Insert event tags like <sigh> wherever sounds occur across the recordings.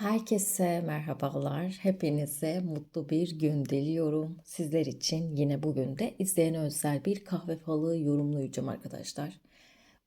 Herkese merhabalar. Hepinize mutlu bir gün diliyorum. Sizler için yine bugün de izleyene özel bir kahve falı yorumlayacağım arkadaşlar.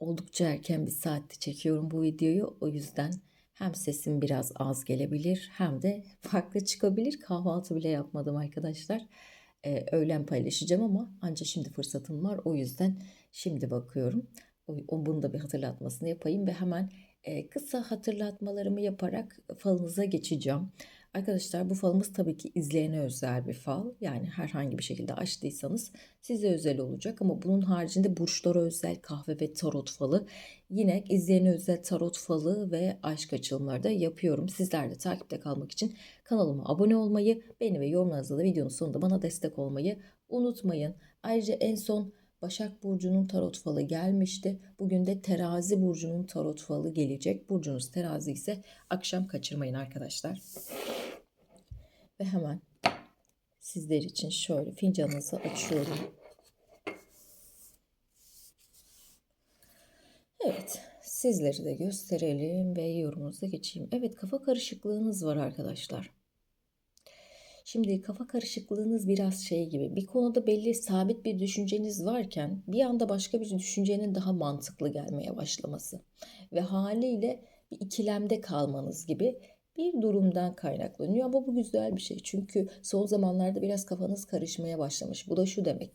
Oldukça erken bir saatte çekiyorum bu videoyu. O yüzden hem sesim biraz az gelebilir hem de <laughs> farklı çıkabilir. Kahvaltı bile yapmadım arkadaşlar. Ee, öğlen paylaşacağım ama ancak şimdi fırsatım var. O yüzden şimdi bakıyorum. O, bunu da bir hatırlatmasını yapayım ve hemen kısa hatırlatmalarımı yaparak falınıza geçeceğim. Arkadaşlar bu falımız tabii ki izleyene özel bir fal. Yani herhangi bir şekilde açtıysanız size özel olacak. Ama bunun haricinde burçlara özel kahve ve tarot falı. Yine izleyene özel tarot falı ve aşk açılımları da yapıyorum. Sizler de takipte kalmak için kanalıma abone olmayı, beğeni ve yorumlarınızla da videonun sonunda bana destek olmayı unutmayın. Ayrıca en son Başak Burcu'nun tarot falı gelmişti. Bugün de Terazi Burcu'nun tarot falı gelecek. Burcunuz terazi ise akşam kaçırmayın arkadaşlar. Ve hemen sizler için şöyle fincanınızı açıyorum. Evet, sizleri de gösterelim ve yorumunuza geçeyim. Evet, kafa karışıklığınız var arkadaşlar. Şimdi kafa karışıklığınız biraz şey gibi. Bir konuda belli sabit bir düşünceniz varken bir anda başka bir düşüncenin daha mantıklı gelmeye başlaması ve haliyle bir ikilemde kalmanız gibi bir durumdan kaynaklanıyor ama bu güzel bir şey. Çünkü son zamanlarda biraz kafanız karışmaya başlamış. Bu da şu demek.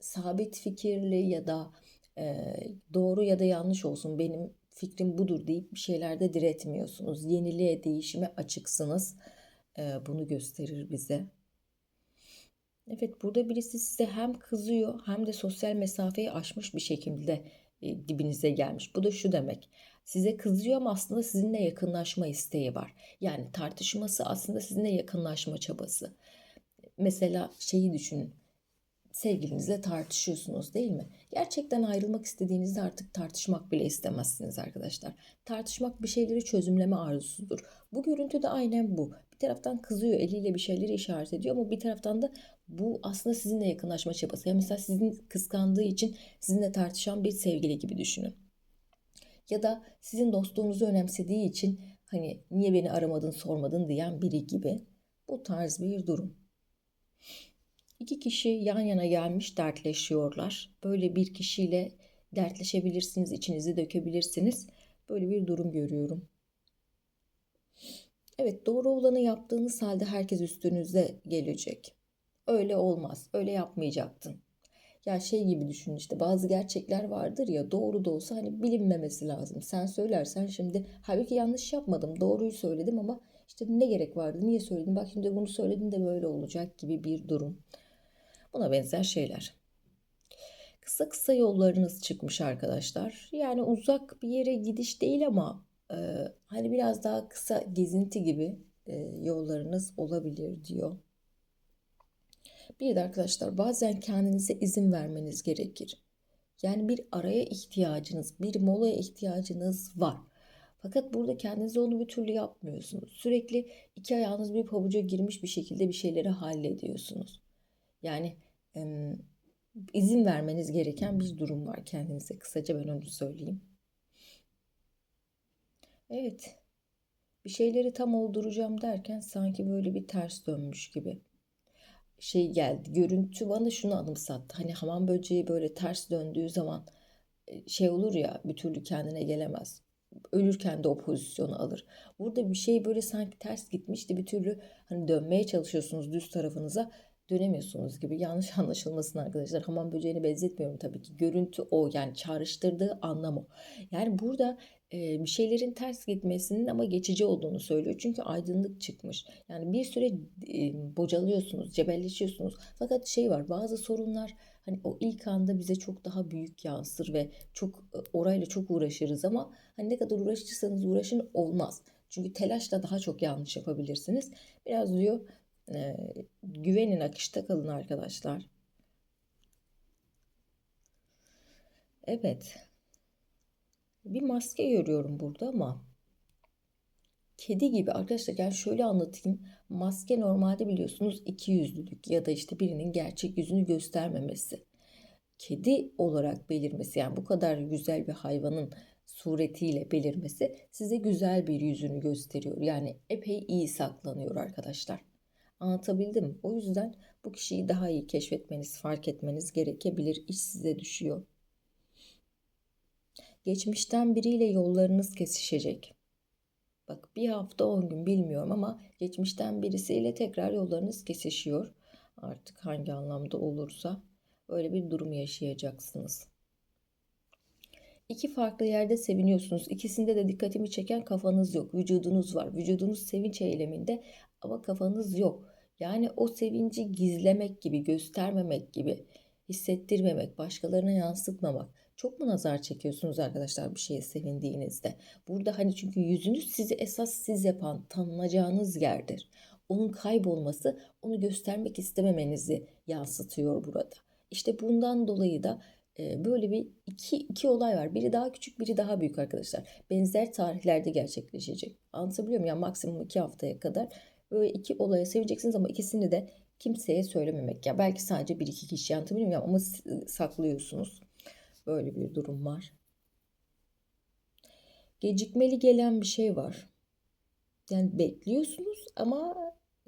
Sabit fikirli ya da e, doğru ya da yanlış olsun benim fikrim budur deyip bir şeylerde diretmiyorsunuz. Yeniliğe, değişime açıksınız bunu gösterir bize. Evet burada birisi size hem kızıyor hem de sosyal mesafeyi aşmış bir şekilde e, dibinize gelmiş. Bu da şu demek. Size kızıyor ama aslında sizinle yakınlaşma isteği var. Yani tartışması aslında sizinle yakınlaşma çabası. Mesela şeyi düşünün. Sevgilinizle tartışıyorsunuz değil mi? Gerçekten ayrılmak istediğinizde artık tartışmak bile istemezsiniz arkadaşlar. Tartışmak bir şeyleri çözümleme arzusudur. Bu görüntü de aynen bu. Taraftan kızıyor, eliyle bir şeyleri işaret ediyor ama bir taraftan da bu aslında sizinle yakınlaşma çabası. Yani mesela sizin kıskandığı için sizinle tartışan bir sevgili gibi düşünün. Ya da sizin dostluğunuzu önemsediği için hani niye beni aramadın, sormadın diyen biri gibi. Bu tarz bir durum. İki kişi yan yana gelmiş dertleşiyorlar. Böyle bir kişiyle dertleşebilirsiniz, içinizi dökebilirsiniz. Böyle bir durum görüyorum. Evet, doğru olanı yaptığınız halde herkes üstünüze gelecek. Öyle olmaz. Öyle yapmayacaktın. Ya şey gibi düşün işte bazı gerçekler vardır ya doğru da olsa hani bilinmemesi lazım. Sen söylersen şimdi halbuki yanlış yapmadım. Doğruyu söyledim ama işte ne gerek vardı? Niye söyledim? Bak şimdi bunu söyledin de böyle olacak gibi bir durum. Buna benzer şeyler. Kısa kısa yollarınız çıkmış arkadaşlar. Yani uzak bir yere gidiş değil ama e, hani biraz daha kısa gezinti gibi e, yollarınız olabilir diyor. Bir de arkadaşlar bazen kendinize izin vermeniz gerekir. Yani bir araya ihtiyacınız, bir molaya ihtiyacınız var. Fakat burada kendinize onu bir türlü yapmıyorsunuz. Sürekli iki ayağınız bir pabuca girmiş bir şekilde bir şeyleri hallediyorsunuz. Yani em, izin vermeniz gereken bir durum var kendinize. Kısaca ben onu söyleyeyim. Evet, bir şeyleri tam olduracağım derken sanki böyle bir ters dönmüş gibi şey geldi. Görüntü bana şunu anımsattı. Hani hamam böceği böyle ters döndüğü zaman e, şey olur ya bir türlü kendine gelemez. Ölürken de o pozisyonu alır. Burada bir şey böyle sanki ters gitmişti bir türlü hani dönmeye çalışıyorsunuz düz tarafınıza dönemiyorsunuz gibi. Yanlış <laughs> anlaşılmasın arkadaşlar. Hamam böceğini benzetmiyorum tabii ki. Görüntü o yani çağrıştırdığı anlam o. Yani burada e, bir şeylerin ters gitmesinin ama geçici olduğunu söylüyor. Çünkü aydınlık çıkmış. Yani bir süre e, bocalıyorsunuz, cebelleşiyorsunuz. Fakat şey var bazı sorunlar hani o ilk anda bize çok daha büyük yansır ve çok e, orayla çok uğraşırız ama hani ne kadar uğraşırsanız uğraşın olmaz. Çünkü telaşla daha çok yanlış yapabilirsiniz. Biraz diyor e, güvenin akışta kalın arkadaşlar. Evet. Bir maske görüyorum burada ama kedi gibi arkadaşlar yani şöyle anlatayım. Maske normalde biliyorsunuz iki yüzlülük ya da işte birinin gerçek yüzünü göstermemesi. Kedi olarak belirmesi yani bu kadar güzel bir hayvanın suretiyle belirmesi size güzel bir yüzünü gösteriyor. Yani epey iyi saklanıyor arkadaşlar. Anlatabildim? O yüzden bu kişiyi daha iyi keşfetmeniz, fark etmeniz gerekebilir. İş size düşüyor. Geçmişten biriyle yollarınız kesişecek. Bak bir hafta 10 gün bilmiyorum ama geçmişten birisiyle tekrar yollarınız kesişiyor. Artık hangi anlamda olursa öyle bir durum yaşayacaksınız. İki farklı yerde seviniyorsunuz. İkisinde de dikkatimi çeken kafanız yok. Vücudunuz var. Vücudunuz sevinç eyleminde ama kafanız yok. Yani o sevinci gizlemek gibi, göstermemek gibi, hissettirmemek, başkalarına yansıtmamak. Çok mu nazar çekiyorsunuz arkadaşlar bir şeye sevindiğinizde? Burada hani çünkü yüzünüz sizi esas siz yapan, tanınacağınız yerdir. Onun kaybolması onu göstermek istememenizi yansıtıyor burada. İşte bundan dolayı da e, böyle bir iki, iki olay var. Biri daha küçük, biri daha büyük arkadaşlar. Benzer tarihlerde gerçekleşecek. Anlatabiliyor muyum? Yani maksimum iki haftaya kadar böyle iki olaya seveceksiniz ama ikisini de kimseye söylememek. Ya belki sadece bir iki kişi anlatabiliyor muyum? Ama saklıyorsunuz. Böyle bir durum var. Gecikmeli gelen bir şey var. Yani bekliyorsunuz ama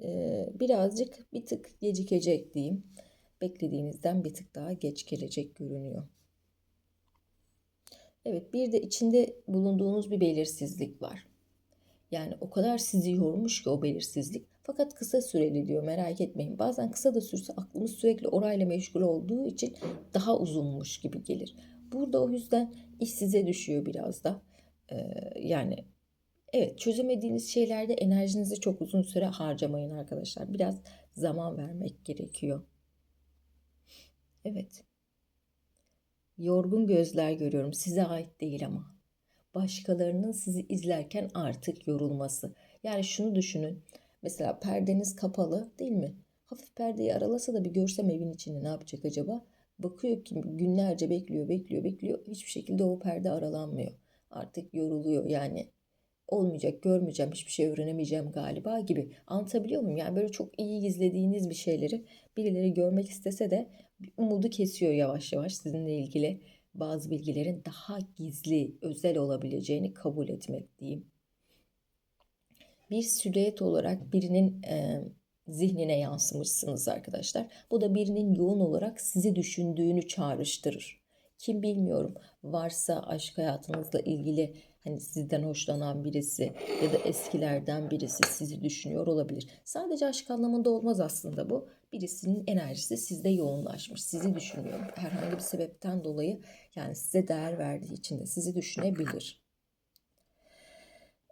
e, birazcık bir tık gecikecek diyeyim. Beklediğinizden bir tık daha geç gelecek görünüyor. Evet bir de içinde bulunduğunuz bir belirsizlik var. Yani o kadar sizi yormuş ki o belirsizlik. Fakat kısa süreli diyor merak etmeyin. Bazen kısa da sürse aklımız sürekli orayla meşgul olduğu için daha uzunmuş gibi gelir. Burada o yüzden iş size düşüyor biraz da. Ee, yani evet çözemediğiniz şeylerde enerjinizi çok uzun süre harcamayın arkadaşlar. Biraz zaman vermek gerekiyor. Evet. Yorgun gözler görüyorum. Size ait değil ama. Başkalarının sizi izlerken artık yorulması. Yani şunu düşünün. Mesela perdeniz kapalı değil mi? Hafif perdeyi aralasa da bir görsem evin içinde ne yapacak acaba? Bakıyor ki günlerce bekliyor, bekliyor, bekliyor. Hiçbir şekilde o perde aralanmıyor. Artık yoruluyor yani. Olmayacak, görmeyeceğim, hiçbir şey öğrenemeyeceğim galiba gibi. Anlatabiliyor muyum? Yani böyle çok iyi gizlediğiniz bir şeyleri birileri görmek istese de umudu kesiyor yavaş yavaş sizinle ilgili bazı bilgilerin daha gizli, özel olabileceğini kabul etmek diyeyim. Bir silüet olarak birinin e, zihnine yansımışsınız arkadaşlar. Bu da birinin yoğun olarak sizi düşündüğünü çağrıştırır. Kim bilmiyorum varsa aşk hayatınızla ilgili hani sizden hoşlanan birisi ya da eskilerden birisi sizi düşünüyor olabilir. Sadece aşk anlamında olmaz aslında bu. Birisinin enerjisi sizde yoğunlaşmış, sizi düşünüyor. Herhangi bir sebepten dolayı yani size değer verdiği için de sizi düşünebilir.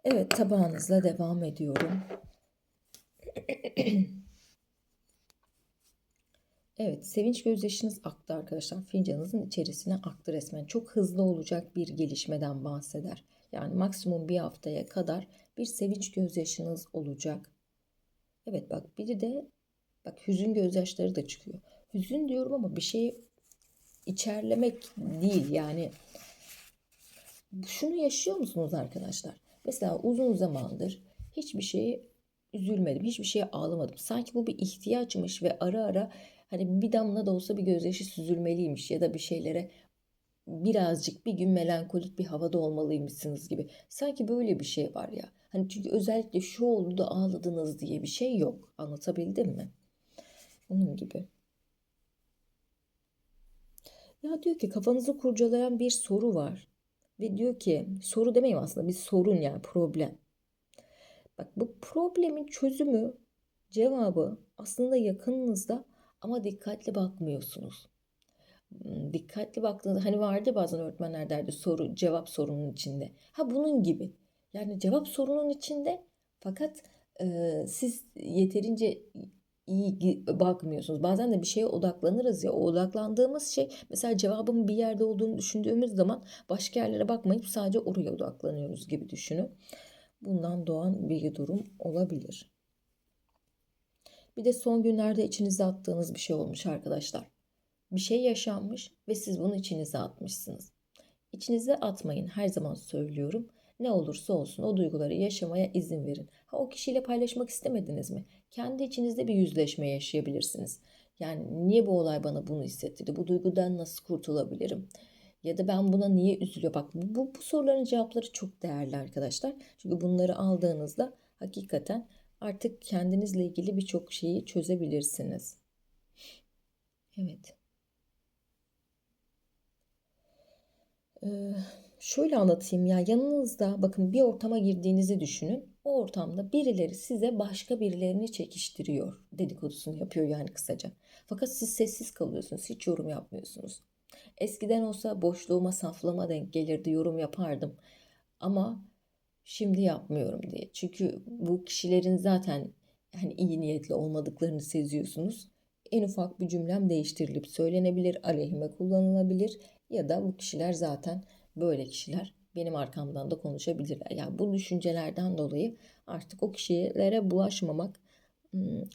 Evet tabağınızla devam ediyorum. Evet, sevinç gözyaşınız aktı arkadaşlar. Fincanınızın içerisine aktı resmen. Çok hızlı olacak bir gelişmeden bahseder. Yani maksimum bir haftaya kadar bir sevinç gözyaşınız olacak. Evet bak biri de bak hüzün gözyaşları da çıkıyor. Hüzün diyorum ama bir şey içerlemek değil yani. Şunu yaşıyor musunuz arkadaşlar? Mesela uzun zamandır hiçbir şeyi üzülmedim. Hiçbir şeye ağlamadım. Sanki bu bir ihtiyaçmış ve ara ara hani bir damla da olsa bir gözyaşı süzülmeliymiş ya da bir şeylere birazcık bir gün melankolik bir havada olmalıymışsınız gibi. Sanki böyle bir şey var ya. Hani çünkü özellikle şu oldu da ağladınız diye bir şey yok. Anlatabildim mi? Onun gibi. Ya diyor ki kafanızı kurcalayan bir soru var. Ve diyor ki soru demeyeyim aslında bir sorun yani problem. Bak bu problemin çözümü, cevabı aslında yakınınızda ama dikkatli bakmıyorsunuz. Hmm, dikkatli baktığınızda hani vardı bazen öğretmenler derdi soru cevap sorunun içinde. Ha bunun gibi. Yani cevap sorunun içinde fakat e, siz yeterince iyi bakmıyorsunuz. Bazen de bir şeye odaklanırız ya. O odaklandığımız şey mesela cevabın bir yerde olduğunu düşündüğümüz zaman başka yerlere bakmayıp sadece oraya odaklanıyoruz gibi düşünün. Bundan doğan bir durum olabilir. Bir de son günlerde içinize attığınız bir şey olmuş arkadaşlar. Bir şey yaşanmış ve siz bunu içinize atmışsınız. İçinize atmayın her zaman söylüyorum. Ne olursa olsun o duyguları yaşamaya izin verin. Ha o kişiyle paylaşmak istemediniz mi? Kendi içinizde bir yüzleşme yaşayabilirsiniz. Yani niye bu olay bana bunu hissettirdi? Bu duygudan nasıl kurtulabilirim? Ya da ben buna niye üzülüyor? Bak bu, bu, soruların cevapları çok değerli arkadaşlar. Çünkü bunları aldığınızda hakikaten artık kendinizle ilgili birçok şeyi çözebilirsiniz. Evet. Ee, şöyle anlatayım ya yanınızda bakın bir ortama girdiğinizi düşünün. O ortamda birileri size başka birilerini çekiştiriyor. Dedikodusunu yapıyor yani kısaca. Fakat siz sessiz kalıyorsunuz. Hiç yorum yapmıyorsunuz. Eskiden olsa boşluğuma saflama denk gelirdi yorum yapardım. Ama şimdi yapmıyorum diye. Çünkü bu kişilerin zaten hani iyi niyetli olmadıklarını seziyorsunuz. En ufak bir cümlem değiştirilip söylenebilir, aleyhime kullanılabilir ya da bu kişiler zaten böyle kişiler benim arkamdan da konuşabilirler. Yani bu düşüncelerden dolayı artık o kişilere bulaşmamak,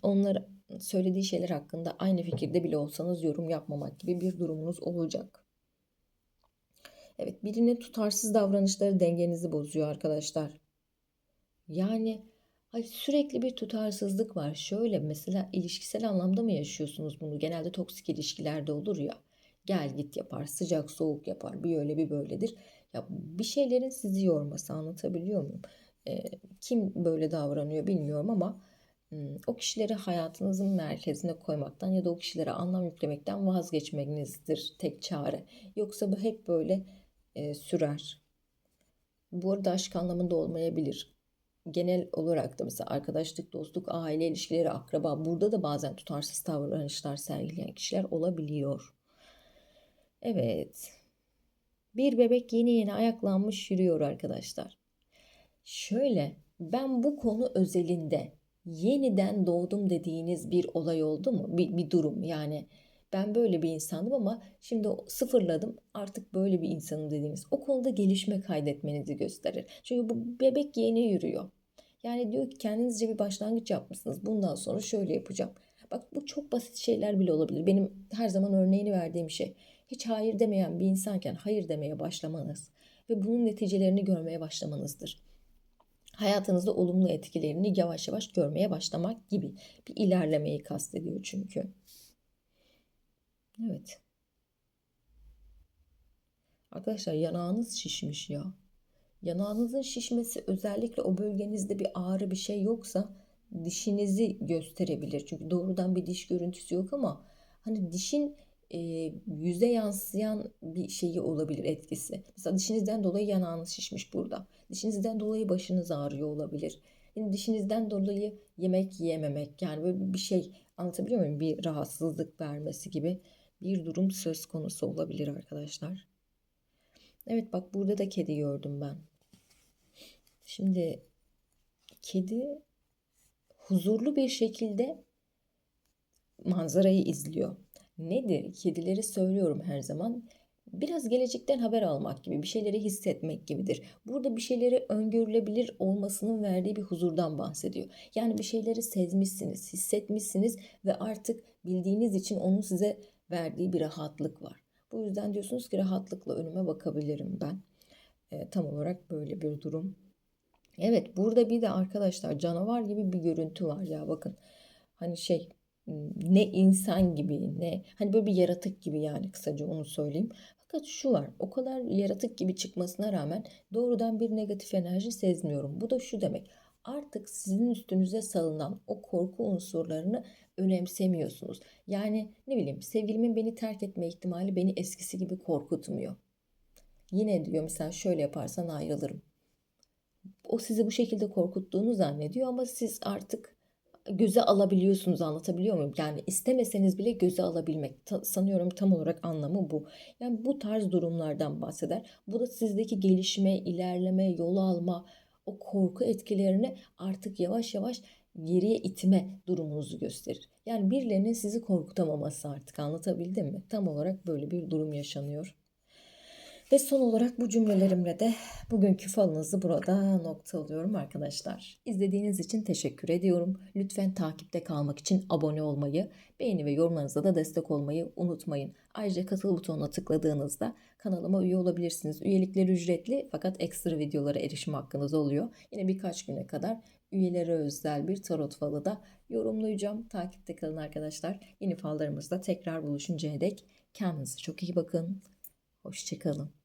onlara söylediği şeyler hakkında aynı fikirde bile olsanız yorum yapmamak gibi bir durumunuz olacak. Evet, birinin tutarsız davranışları dengenizi bozuyor arkadaşlar. Yani Ay sürekli bir tutarsızlık var. Şöyle mesela ilişkisel anlamda mı yaşıyorsunuz bunu? Genelde toksik ilişkilerde olur ya. Gel git yapar, sıcak soğuk yapar, bir öyle bir böyledir. Ya bir şeylerin sizi yorması anlatabiliyor muyum? Ee, kim böyle davranıyor bilmiyorum ama o kişileri hayatınızın merkezine koymaktan ya da o kişilere anlam yüklemekten vazgeçmenizdir tek çare. Yoksa bu hep böyle e, sürer. Bu arada aşk anlamında olmayabilir. Genel olarak da mesela arkadaşlık, dostluk, aile ilişkileri, akraba burada da bazen tutarsız davranışlar sergileyen kişiler olabiliyor. Evet. Bir bebek yeni yeni ayaklanmış yürüyor arkadaşlar. Şöyle ben bu konu özelinde yeniden doğdum dediğiniz bir olay oldu mu? Bir, bir durum yani ben böyle bir insandım ama şimdi sıfırladım artık böyle bir insanım dediğiniz o konuda gelişme kaydetmenizi gösterir. Çünkü bu bebek yeni yürüyor. Yani diyor ki kendinizce bir başlangıç yapmışsınız. Bundan sonra şöyle yapacağım. Bak bu çok basit şeyler bile olabilir. Benim her zaman örneğini verdiğim şey. Hiç hayır demeyen bir insanken hayır demeye başlamanız ve bunun neticelerini görmeye başlamanızdır hayatınızda olumlu etkilerini yavaş yavaş görmeye başlamak gibi bir ilerlemeyi kastediyor çünkü. Evet. Arkadaşlar yanağınız şişmiş ya. Yanağınızın şişmesi özellikle o bölgenizde bir ağrı bir şey yoksa dişinizi gösterebilir. Çünkü doğrudan bir diş görüntüsü yok ama hani dişin e, yüze yansıyan bir şeyi olabilir etkisi. Mesela dişinizden dolayı yanağınız şişmiş burada. Dişinizden dolayı başınız ağrıyor olabilir. Yani dişinizden dolayı yemek yiyememek yani böyle bir şey anlatabiliyor muyum? Bir rahatsızlık vermesi gibi bir durum söz konusu olabilir arkadaşlar. Evet bak burada da kedi gördüm ben. Şimdi kedi huzurlu bir şekilde manzarayı izliyor. Nedir? Kedileri söylüyorum her zaman. Biraz gelecekten haber almak gibi, bir şeyleri hissetmek gibidir. Burada bir şeyleri öngörülebilir olmasının verdiği bir huzurdan bahsediyor. Yani bir şeyleri sezmişsiniz, hissetmişsiniz ve artık bildiğiniz için onun size verdiği bir rahatlık var. Bu yüzden diyorsunuz ki rahatlıkla önüme bakabilirim ben. E, tam olarak böyle bir durum. Evet burada bir de arkadaşlar canavar gibi bir görüntü var ya bakın. Hani şey ne insan gibi ne hani böyle bir yaratık gibi yani kısaca onu söyleyeyim. Fakat şu var o kadar yaratık gibi çıkmasına rağmen doğrudan bir negatif enerji sezmiyorum. Bu da şu demek artık sizin üstünüze salınan o korku unsurlarını önemsemiyorsunuz. Yani ne bileyim sevgilimin beni terk etme ihtimali beni eskisi gibi korkutmuyor. Yine diyor mesela şöyle yaparsan ayrılırım. O sizi bu şekilde korkuttuğunu zannediyor ama siz artık göze alabiliyorsunuz anlatabiliyor muyum? Yani istemeseniz bile göze alabilmek. Ta, sanıyorum tam olarak anlamı bu. Yani bu tarz durumlardan bahseder. Bu da sizdeki gelişme, ilerleme, yol alma, o korku etkilerini artık yavaş yavaş geriye itme durumunuzu gösterir. Yani birilerinin sizi korkutamaması artık anlatabildim mi? Tam olarak böyle bir durum yaşanıyor. Ve son olarak bu cümlelerimle de bugünkü falınızı burada nokta alıyorum arkadaşlar. İzlediğiniz için teşekkür ediyorum. Lütfen takipte kalmak için abone olmayı, beğeni ve yorumlarınıza da destek olmayı unutmayın. Ayrıca katıl butonuna tıkladığınızda kanalıma üye olabilirsiniz. Üyelikler ücretli fakat ekstra videolara erişim hakkınız oluyor. Yine birkaç güne kadar üyelere özel bir tarot falı da yorumlayacağım. Takipte kalın arkadaşlar. Yeni fallarımızda tekrar buluşuncaya dek kendinize çok iyi bakın. Hoşçakalın.